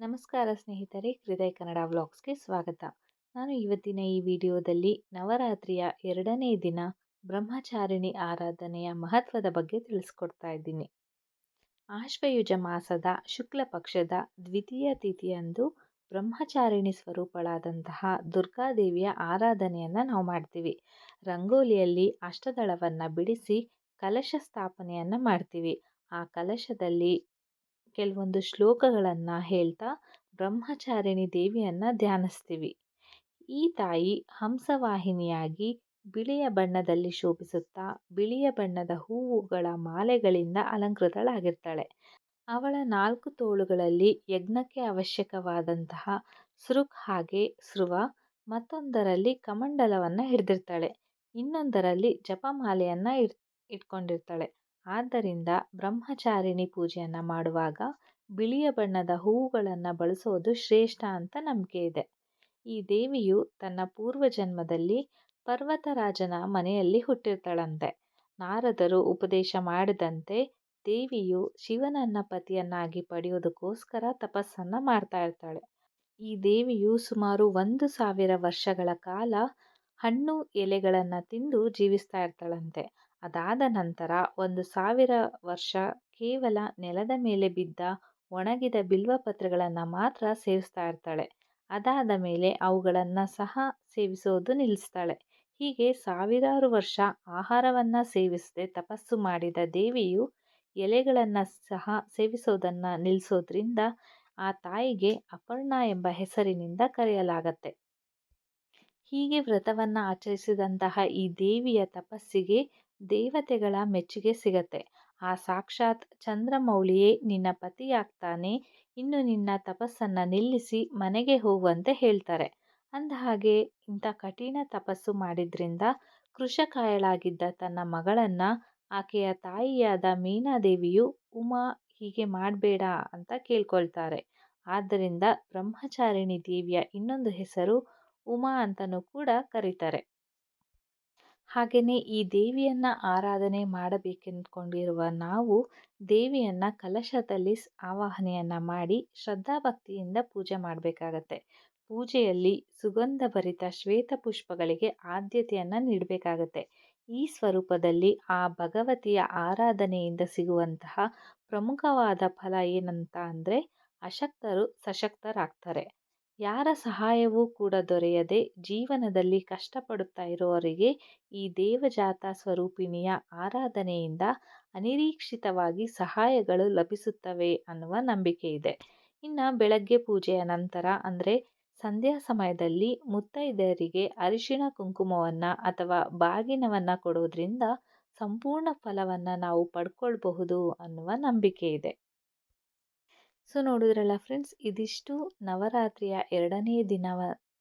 ನಮಸ್ಕಾರ ಸ್ನೇಹಿತರೆ, ಹೃದಯ ಕನ್ನಡ ವ್ಲಾಗ್ಸ್ಗೆ ಸ್ವಾಗತ. ನಾನು ಇವತ್ತಿನ ಈ ವಿಡಿಯೋದಲ್ಲಿ ನವರಾತ್ರಿಯ ಎರಡನೇ ದಿನ ಬ್ರಹ್ಮಚಾರಿಣಿ ಆರಾಧನೆಯ ಮಹತ್ವದ ಬಗ್ಗೆ ತಿಳಿಸ್ಕೊಡ್ತಾ ಇದ್ದೀನಿ. ಆಶ್ವಯುಜ ಮಾಸದ ಶುಕ್ಲ ಪಕ್ಷದ ದ್ವಿತೀಯ ತಿಥಿಯಂದು ಬ್ರಹ್ಮಚಾರಿಣಿ ಸ್ವರೂಪಳಾದಂತಹ ದುರ್ಗಾದೇವಿಯ ಆರಾಧನೆಯನ್ನು ನಾವು ಮಾಡ್ತೀವಿ. ರಂಗೋಲಿಯಲ್ಲಿ ಅಷ್ಟದಳವನ್ನು ಬಿಡಿಸಿ ಕಲಶ ಸ್ಥಾಪನೆಯನ್ನು ಮಾಡ್ತೀವಿ. ಆ ಕಲಶದಲ್ಲಿ ಕೆಲವೊಂದು ಶ್ಲೋಕಗಳನ್ನು ಹೇಳ್ತಾ ಬ್ರಹ್ಮಚಾರಿಣಿ ದೇವಿಯನ್ನು ಧ್ಯಾನಿಸ್ತೀವಿ. ಈ ತಾಯಿ ಹಂಸವಾಹಿನಿಯಾಗಿ ಬಿಳಿಯ ಬಣ್ಣದಲ್ಲಿ ಶೋಭಿಸುತ್ತಾ, ಬಿಳಿಯ ಬಣ್ಣದ ಹೂವುಗಳ ಮಾಲೆಗಳಿಂದ ಅಲಂಕೃತಳಾಗಿರ್ತಾಳೆ. ಅವಳ ನಾಲ್ಕು ತೋಳುಗಳಲ್ಲಿ ಯಜ್ಞಕ್ಕೆ ಅವಶ್ಯಕವಾದಂತಹ ಸೃಕ್ ಹಾಗೆ ಸೃವ ಮತ್ತೊಂದರಲ್ಲಿ ಕಮಂಡಲವನ್ನು ಹಿಡಿದಿರ್ತಾಳೆ. ಇನ್ನೊಂದರಲ್ಲಿ ಜಪಮಾಲೆಯನ್ನು ಇಟ್ ಇಟ್ಕೊಂಡಿರ್ತಾಳೆ. ಆದ್ದರಿಂದ ಬ್ರಹ್ಮಚಾರಿಣಿ ಪೂಜೆಯನ್ನು ಮಾಡುವಾಗ ಬಿಳಿಯ ಬಣ್ಣದ ಹೂವುಗಳನ್ನು ಬಳಸೋದು ಶ್ರೇಷ್ಠ ಅಂತ ನಂಬಿಕೆ ಇದೆ. ಈ ದೇವಿಯು ತನ್ನ ಪೂರ್ವಜನ್ಮದಲ್ಲಿ ಪರ್ವತರಾಜನ ಮನೆಯಲ್ಲಿ ಹುಟ್ಟಿರ್ತಾಳಂತೆ. ನಾರದರು ಉಪದೇಶ ಮಾಡಿದಂತೆ ದೇವಿಯು ಶಿವನನ್ನ ಪತಿಯನ್ನಾಗಿ ಪಡೆಯೋದಕ್ಕೋಸ್ಕರ ತಪಸ್ಸನ್ನು ಮಾಡ್ತಾ ಇರ್ತಾಳೆ. ಈ ದೇವಿಯು ಸುಮಾರು ಒಂದು ಸಾವಿರ ವರ್ಷಗಳ ಕಾಲ ಹಣ್ಣು ಎಲೆಗಳನ್ನು ತಿಂದು ಜೀವಿಸ್ತಾ ಇರ್ತಾಳಂತೆ. ಅದಾದ ನಂತರ ಒಂದು ಸಾವಿರ ವರ್ಷ ಕೇವಲ ನೆಲದ ಮೇಲೆ ಬಿದ್ದ ಒಣಗಿದ ಬಿಲ್ವಪತ್ರೆಗಳನ್ನು ಮಾತ್ರ ಸೇವಿಸ್ತಾ ಇರ್ತಾಳೆ. ಅದಾದ ಮೇಲೆ ಅವುಗಳನ್ನು ಸಹ ಸೇವಿಸೋದು ನಿಲ್ಲಿಸ್ತಾಳೆ ಹೀಗೆ ಸಾವಿರಾರು ವರ್ಷ ಆಹಾರವನ್ನು ಸೇವಿಸದೆ ತಪಸ್ಸು ಮಾಡಿದ ದೇವಿಯು ಎಲೆಗಳನ್ನು ಸಹ ಸೇವಿಸೋದನ್ನು ನಿಲ್ಲಿಸೋದ್ರಿಂದ ಆ ತಾಯಿಗೆ ಅಪರ್ಣ ಎಂಬ ಹೆಸರಿನಿಂದ ಕರೆಯಲಾಗತ್ತೆ. ಹೀಗೆ ವ್ರತವನ್ನು ಆಚರಿಸಿದಂತಹ ಈ ದೇವಿಯ ತಪಸ್ಸಿಗೆ ದೇವತೆಗಳ ಮೆಚ್ಚುಗೆ ಸಿಗತ್ತೆ. ಆ ಸಾಕ್ಷಾತ್ ಚಂದ್ರಮೌಳಿಯೇ ನಿನ್ನ ಪತಿಯಾಗ್ತಾನೆ, ಇನ್ನು ನಿನ್ನ ತಪಸ್ಸನ್ನು ನಿಲ್ಲಿಸಿ ಮನೆಗೆ ಹೋಗುವಂತೆ ಹೇಳ್ತಾರೆ. ಅಂದಹಾಗೆ, ಇಂಥ ಕಠಿಣ ತಪಸ್ಸು ಮಾಡಿದ್ರಿಂದ ಕೃಶಕಾಯಳಾಗಿದ್ದ ತನ್ನ ಮಗಳನ್ನು ಆಕೆಯ ತಾಯಿಯಾದ ಮೀನಾದೇವಿಯು, ಉಮಾ, ಹೀಗೆ ಮಾಡಬೇಡ ಅಂತ ಕೇಳ್ಕೊಳ್ತಾರೆ. ಆದ್ದರಿಂದ ಬ್ರಹ್ಮಚಾರಿಣಿ ದೇವಿಯ ಇನ್ನೊಂದು ಹೆಸರು ಉಮಾ ಅಂತಲೂ ಕೂಡ ಕರೀತಾರೆ. ಹಾಗೆಯೇ ಈ ದೇವಿಯನ್ನು ಆರಾಧನೆ ಮಾಡಬೇಕೆಂದುಕೊಂಡಿರುವ ನಾವು ದೇವಿಯನ್ನು ಕಲಶದಲ್ಲಿ ಆವಾಹನೆಯನ್ನು ಮಾಡಿ ಶ್ರದ್ಧಾಭಕ್ತಿಯಿಂದ ಪೂಜೆ ಮಾಡಬೇಕಾಗತ್ತೆ. ಪೂಜೆಯಲ್ಲಿ ಸುಗಂಧಭರಿತ ಶ್ವೇತ ಪುಷ್ಪಗಳಿಗೆ ಆದ್ಯತೆಯನ್ನು ನೀಡಬೇಕಾಗತ್ತೆ. ಈ ಸ್ವರೂಪದಲ್ಲಿ ಆ ಭಗವತಿಯ ಆರಾಧನೆಯಿಂದ ಸಿಗುವಂತಹ ಪ್ರಮುಖವಾದ ಫಲ ಏನಂತ ಅಂದರೆ ಅಶಕ್ತರು ಸಶಕ್ತರಾಗ್ತಾರೆ. ಯಾರ ಸಹಾಯವೂ ಕೂಡ ದೊರೆಯದೆ ಜೀವನದಲ್ಲಿ ಕಷ್ಟಪಡುತ್ತಾ ಇರುವವರಿಗೆ ಈ ದೇವಜಾತ ಸ್ವರೂಪಿಣಿಯ ಆರಾಧನೆಯಿಂದ ಅನಿರೀಕ್ಷಿತವಾಗಿ ಸಹಾಯಗಳು ಲಭಿಸುತ್ತವೆ ಅನ್ನುವ ನಂಬಿಕೆ ಇದೆ. ಇನ್ನು ಬೆಳಗ್ಗೆ ಪೂಜೆಯ ನಂತರ, ಅಂದರೆ ಸಂಧ್ಯಾ ಸಮಯದಲ್ಲಿ ಮುತ್ತೈದೆಯರಿಗೆ ಅರಿಶಿಣ ಕುಂಕುಮವನ್ನು ಅಥವಾ ಬಾಗಿನವನ್ನು ಕೊಡೋದ್ರಿಂದ ಸಂಪೂರ್ಣ ಫಲವನ್ನು ನಾವು ಪಡ್ಕೊಳ್ಬಹುದು ಅನ್ನುವ ನಂಬಿಕೆ ಇದೆ. ಸೊ, ನೋಡಿದ್ರಲ್ಲ ಫ್ರೆಂಡ್ಸ್, ಇದಿಷ್ಟು ನವರಾತ್ರಿಯ ಎರಡನೇ ದಿನ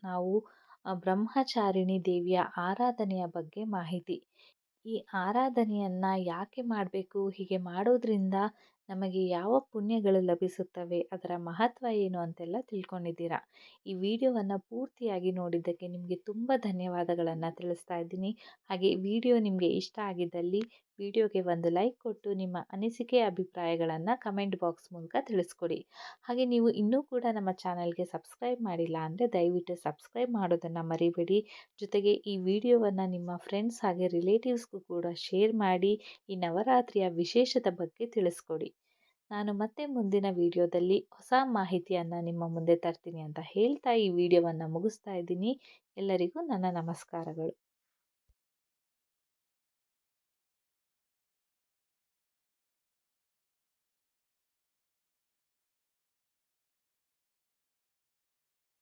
ನಾವು ಬ್ರಹ್ಮಚಾರಿಣಿ ದೇವಿಯ ಆರಾಧನೆಯ ಬಗ್ಗೆ ಮಾಹಿತಿ. ಈ ಆರಾಧನೆಯನ್ನು ಯಾಕೆ ಮಾಡಬೇಕು, ಹೀಗೆ ಮಾಡೋದ್ರಿಂದ ನಮಗೆ ಯಾವ ಪುಣ್ಯಗಳು ಲಭಿಸುತ್ತವೆ, ಅದರ ಮಹತ್ವ ಏನು ಅಂತೆಲ್ಲ ತಿಳ್ಕೊಂಡಿದ್ದೀರಾ? ಈ ವಿಡಿಯೋವನ್ನು ಪೂರ್ತಿಯಾಗಿ ನೋಡಿದ್ದಕ್ಕೆ ನಿಮಗೆ ತುಂಬ ಧನ್ಯವಾದಗಳನ್ನು ತಿಳಿಸ್ತಾ ಇದ್ದೀನಿ. ಹಾಗೆ ವಿಡಿಯೋ ನಿಮಗೆ ಇಷ್ಟ ಆಗಿದ್ದಲ್ಲಿ ವಿಡಿಯೋಗೆ ಒಂದು ಲೈಕ್ ಕೊಟ್ಟು ನಿಮ್ಮ ಅನಿಸಿಕೆ, ಅಭಿಪ್ರಾಯಗಳನ್ನು ಕಮೆಂಟ್ ಬಾಕ್ಸ್ ಮೂಲಕ ತಿಳಿಸ್ಕೊಡಿ. ಹಾಗೆ ನೀವು ಇನ್ನೂ ಕೂಡ ನಮ್ಮ ಚಾನಲ್ಗೆ ಸಬ್ಸ್ಕ್ರೈಬ್ ಮಾಡಿಲ್ಲ ಅಂದರೆ ದಯವಿಟ್ಟು ಸಬ್ಸ್ಕ್ರೈಬ್ ಮಾಡೋದನ್ನು ಮರಿಬೇಡಿ. ಜೊತೆಗೆ ಈ ವಿಡಿಯೋವನ್ನು ನಿಮ್ಮ ಫ್ರೆಂಡ್ಸ್ ಹಾಗೆ ರಿಲೇಟಿವ್ಸ್ಗೂ ಕೂಡ ಶೇರ್ ಮಾಡಿ, ಈ ನವರಾತ್ರಿಯ ವಿಶೇಷದ ಬಗ್ಗೆ ತಿಳಿಸ್ಕೊಡಿ. ನಾನು ಮತ್ತೆ ಮುಂದಿನ ವಿಡಿಯೋದಲ್ಲಿ ಹೊಸ ಮಾಹಿತಿಯನ್ನು ನಿಮ್ಮ ಮುಂದೆ ತರ್ತೀನಿ ಅಂತ ಹೇಳ್ತಾ ಈ ವಿಡಿಯೋವನ್ನು ಮುಗಿಸ್ತಾ ಇದ್ದೀನಿ. ಎಲ್ಲರಿಗೂ ನನ್ನ ನಮಸ್ಕಾರಗಳು.